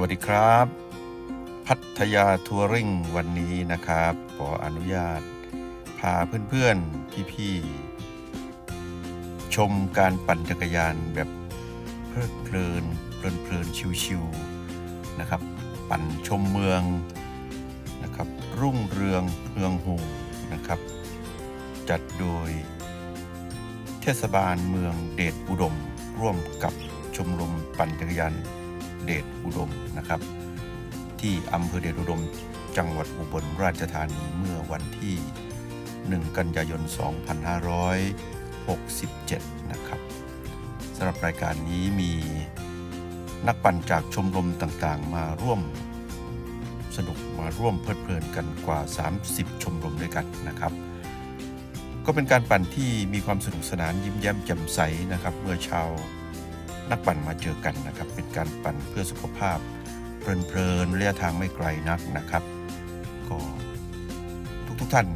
วัสดีครับ พัทยาทัวริงวันนี้นะครับ ขออนุญาต พาเพื่อนๆ พี่ๆ ชมการปั่นจักรยานแบบเพลิดเพลินเพลินเพลินชิวๆนะครับ ปั่นชมเมืองนะครับ รุ่งเรืองเมืองหูนะครับ จัดโดย เทศบาลเมืองเดชอุดม ร่วมกับชมรมปั่นจักรยาน เดชอุดมนะครับ ที่อำเภอเดชอุดมจังหวัดอุบลราชธานีเมื่อวันที่ 1 กันยายน 2567 นะครับสำหรับรายการนี้มีนักปั่นจากชมรมต่างๆ มาร่วมสนุกมาร่วมเพลิดเพลินกันกว่า 30 ชมรมด้วยกันนะครับ ก็เป็นการปั่นที่มีความสนุกสนานยิ้มแย้มแจ่มใสนะครับ เมื่อชาว นักปั่นมาเจอกันนะครับ เป็นการปั่นเพื่อสุขภาพ เพลินๆระยะทางไม่ไกลนักนะครับ ก็ทุกๆท่าน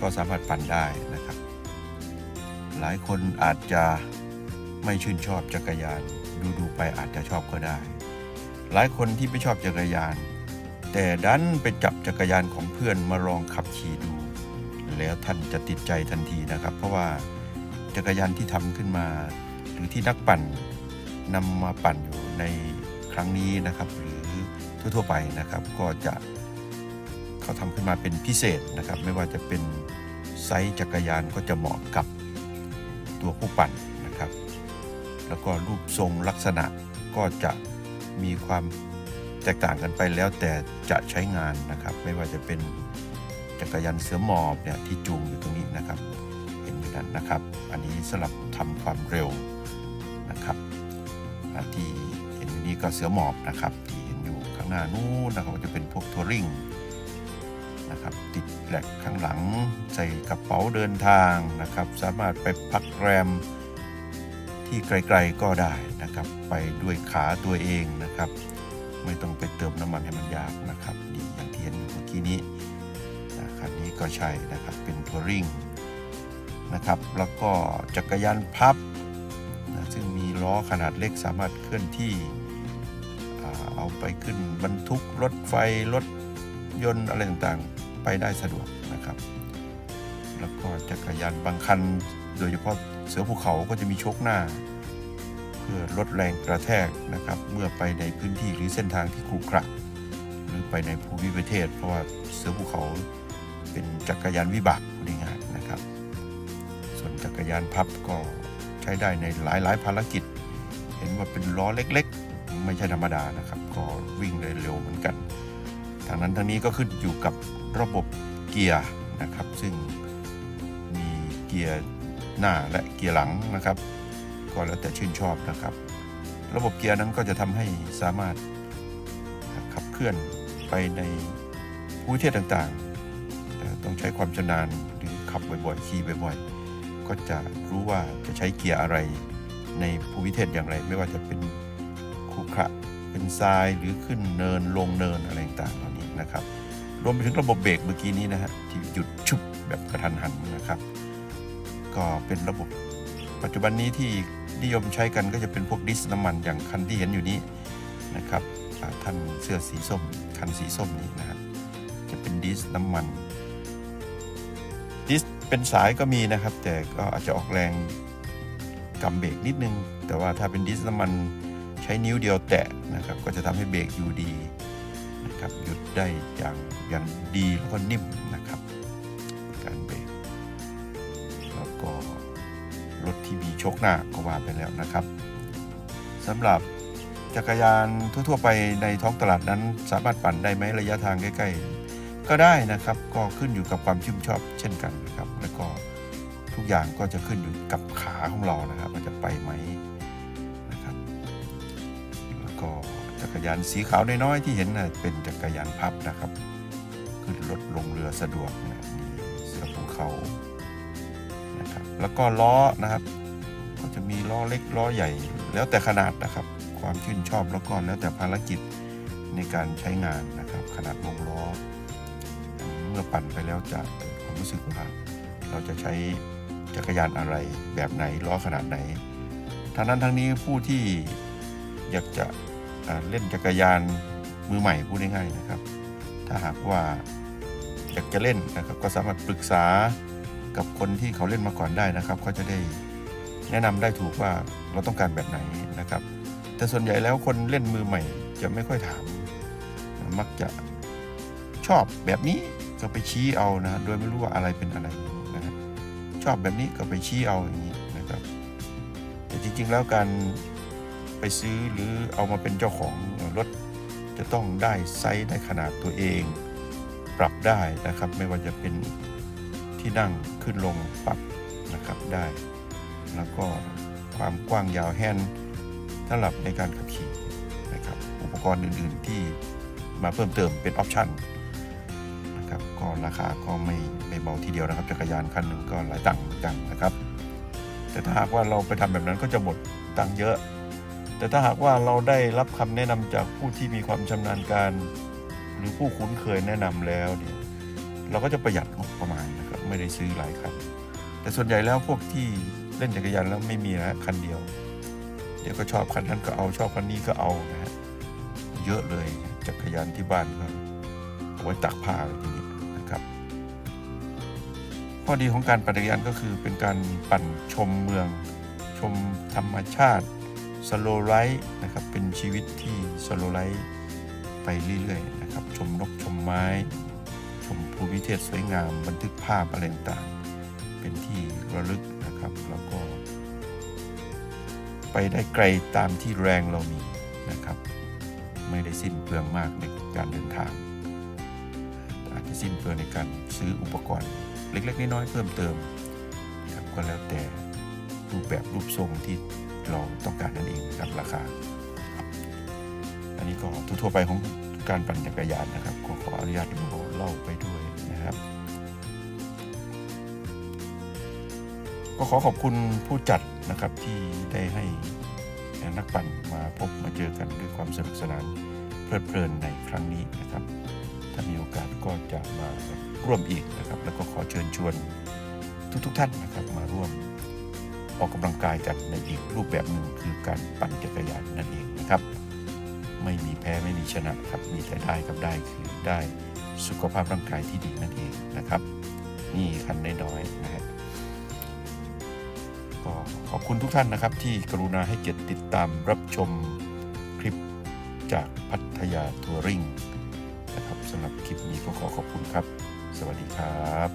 ก็สามารถปั่นได้นะครับ หลายคนอาจจะไม่ชื่นชอบจักรยาน ดูๆไปอาจจะชอบก็ได้ หลายคนที่ไม่ชอบจักรยาน แต่ดันไปจับจักรยานของเพื่อนมาลองขับขี่ดู แล้วท่านจะติดใจทันทีนะครับ เพราะว่าจักรยานที่ทำขึ้นมา หรือที่นักปั่น นำมาปั่นอยู่ในครั้งนี้นะครับ หรือทั่วๆไปนะครับ ก็จะเขาทำขึ้นมาเป็นพิเศษนะครับ ไม่ว่าจะเป็นไซส์จักรยานก็จะเหมาะกับตัวผู้ปั่นนะครับ แล้วก็รูปทรงลักษณะก็จะมีความแตกต่างกันไปแล้วแต่จะใช้งานนะครับ ไม่ว่าจะเป็นจักรยานเสือหมอบเนี่ยที่จูงอยู่ตรงนี้นะครับ เห็นอยู่นั้นนะครับ อันนี้สำหรับทำความเร็วนะครับ อ่าที่เห็นอยู่นี้ก็เสือหมอบนะครับที่เห็นอยู่ข้างหน้านู้นนะครับจะเป็นพวกทัวริงนะครับติดแหลกข้างหลังใส่กระเป๋าเดินทางนะครับ สามารถไปพักแรมที่ไกลๆก็ได้นะครับ ไปด้วยขาตัวเองนะครับ ไม่ต้องไปเติมน้ำมันให้มันยากนะครับนี่อย่างที่เห็นอยู่เมื่อกี้นี้นะคันนี้ก็ใช่นะครับเป็นทัวริงนะครับแล้วก็จักรยานพับ ซึ่งมีล้อขนาดเล็กสามารถเคลื่อนที่เอาไปขึ้นบรรทุกรถไฟรถยนต์อะไรต่างๆ ไปได้สะดวกนะครับ แล้วก็จักรยานบางคัน โดยเฉพาะเสือภูเขาก็จะมีโชคหน้า เพื่อลดแรงกระแทกนะครับ เมื่อไปในพื้นที่หรือเส้นทางที่ขรุขระหรือไปในภูมิประเทศ เพราะว่าเสือภูเขาเป็นจักรยานวิบากพูดง่ายๆนะครับ ส่วนจักรยานพับก็ ช้ได้ในหลายๆ ภารกิจ เห็นว่าเป็นล้อเล็กๆ ไม่ใช่ธรรมดานะครับ ก็วิ่งได้เร็วเหมือนกันทางนั้นทางนี้ก็ขึ้นอยู่กับระบบเกียร์นะครับ ซึ่งมีเกียร์หน้าและเกียร์หลังนะครับ ก็แล้วแต่ชื่นชอบนะครับ ระบบเกียร์นั้นก็จะทำให้สามารถขับเคลื่อนไปในภูมิประเทศต่างๆตต้องใช้ความชำนาญหรือขับบ่อยๆขี่บ่อยๆ ก็จะรู้ว่าจะใช้เกียร์อะไรในภูมิเทศอย่างไร ไม่ว่าจะเป็นขรุขระเป็นทรายหรือขึ้นเนินลงเนินอะไรต่างๆเหล่านี้นะครับ รวมไปถึงระบบเบรกเมื่อกี้นี้นะฮะที่หยุดชุบแบบกระทันหันนะครับ ก็เป็นระบบ ปัจจุบันนี้ที่นิยมใช้กันก็จะเป็นพวกดิสน้ำมันอย่างคันที่เห็นอยู่นี้นะครับท่านเสื้อสีส้มคันสีส้มนี้นะครับจะเป็นดิสน้ำมัน เป็นสายก็มีนะครับ แต่ก็อาจจะออกแรงกำเบรกนิดนึง แต่ว่าถ้าเป็นดิสน้ำมันใช้นิ้วเดียวแตะนะครับ ก็จะทำให้เบรกอยู่ดีนะครับหยุดได้อย่างอย่างดีแล้วก็นิ่มนะครับ การเบรกแล้วก็รถที่มีชคหน้าก็ว่าไปแล้วนะครับสำหรับจักรยานทั่ว ๆ ไปในท้องตลาดนั้น สามารถปั่นได้ไหมระยะทางใกล้ ๆ ก็ได้นะครับ ก็ขึ้นอยู่กับความชื่นชอบเช่นกันนะครับ ก็ทุกอย่างก็จะขึ้นอยู่กับขาของเรานะครับว่าจะไปไหมนะครับแล้วก็จักรยานสีขาวน้อยๆที่เห็นนะเป็นจักรยานพับนะครับ ขึ้นรถลงเรือสะดวกนะมีเสือภูเขานะครับแล้วก็ล้อนะครับ ก็จะมีล้อเล็กล้อใหญ่ แล้วแต่ขนาดนะครับ ความชื่นชอบแล้วก็แล้วแต่ภารกิจในการใช้งานนะครับ ขนาดวงล้อ เมื่อปั่นไปแล้วจะเกิดความรู้สึกว่า เราจะใช้จักรยานอะไรแบบไหนล้อขนาดไหนทางนั้นทั้งนี้ผู้ที่อยากจะเล่นจักรยานมือใหม่พูดง่ายๆนะครับ ถ้าหากว่าอยากจะเล่นนะครับก็สามารถปรึกษากับคนที่เขาเล่นมาก่อนได้นะครับเขาจะได้แนะนำได้ถูกว่าเราต้องการแบบไหนนะครับ แต่ส่วนใหญ่แล้วคนเล่นมือใหม่จะไม่ค่อยถาม มักจะชอบแบบนี้ก็ไปชี้เอานะโดยไม่รู้ว่าอะไรเป็นอะไร ชอบแบบนี้ก็ไปชี้เอาอย่างนี้นะครับ แต่จริงๆแล้วการไปซื้อหรือเอามาเป็นเจ้าของรถจะต้องได้ไซส์ได้ขนาดตัวเอง ปรับได้นะครับ ไม่ว่าจะเป็นที่นั่งขึ้นลงปรับนะครับได้ แล้วก็ความกว้างยาวแฮนด์สำหรับในการขับขี่นะครับ อุปกรณ์อื่นๆที่มาเพิ่มเติมเป็นออปชั่น นะครับ ก็ราคาก็ไม่ไม่เบาทีเดียวนะครับจักรยานคันหนึ่งก็หลายตังค์เหมือนกันนะครับ แต่ถ้าหากว่าเราไปทำแบบนั้นก็จะหมดตังค์เยอะ แต่ถ้าหากว่าเราได้รับคำแนะนำจากผู้ที่มีความชำนาญการ หรือผู้คุ้นเคยแนะนำแล้วเนี่ยเราก็จะประหยัดงบประมาณนะครับไม่ได้ซื้อหลายคัน แต่ส่วนใหญ่แล้วพวกที่เล่นจักรยานแล้วไม่มีนะคันเดียว เดี๋ยวก็ชอบคันนั้นก็เอาชอบคันนี้ก็เอานะฮะเยอะเลยจักรยานที่บ้านก็เอ ไว้ตักผ้าอะไรทีนี้นะครับ ข้อดีของการปั่นจักรยานก็คือเป็นการปั่นชมเมือง ชมธรรมชาติสโลไลท์นะครับเป็นชีวิตที่สโลไลท์ไปเรื่อยๆนะครับชมนกชมไม้ ชมภูมิเทศสวยงาม บันทึกภาพอะไรต่างๆเป็นที่ระลึกนะครับแล้วก็ ไปได้ไกลตามที่แรงเรามีนะครับ ไม่ได้สิ้นเปลืองมากในการเดินทาง สิ้นเปลืองในการซื้ออุปกรณ์ เล็กๆ น้อยๆเพิ่มเติมครับก็แล้วแต่รูปแบบรูปทรงที่เราต้องการนั่นเองนะครับราคา อันนี้ก็ทั่วไปของการปั่นจักรยานนะครับก็ขออนุญาตเล่าไปด้วยนะครับ ก็ขอขอบคุณผู้จัดนะครับที่ได้ให้นักปั่นมาพบมาเจอกันด้วยความสนุกสนานเพลิดเพลินในครั้งนี้นะครับ อกาสก็จะมาร่วมอีกนะครับ แล้วก็ขอเชิญชวนทุกๆทท่านนะครับมาร่วมออกกำลังกายกันในอีกรูปแบบหนึ่งคือการปั่นจักรยานนั่นเองนะครับ ไม่มีแพ้ไม่มีชนะครับมีแต่ได้กับได้คือได้สุขภาพร่างกายที่ดีนั่นเองนะครับ นี่คันน้อยๆนะฮะก็ขอบคุณทุกท่านนะครับ ที่กรุณาให้เกียรติติดตามรับชมคลิปจากพัทยาทัวริงำหรับคลิปนี้ก็ขอขอบคุณครับ สวัสดีครับ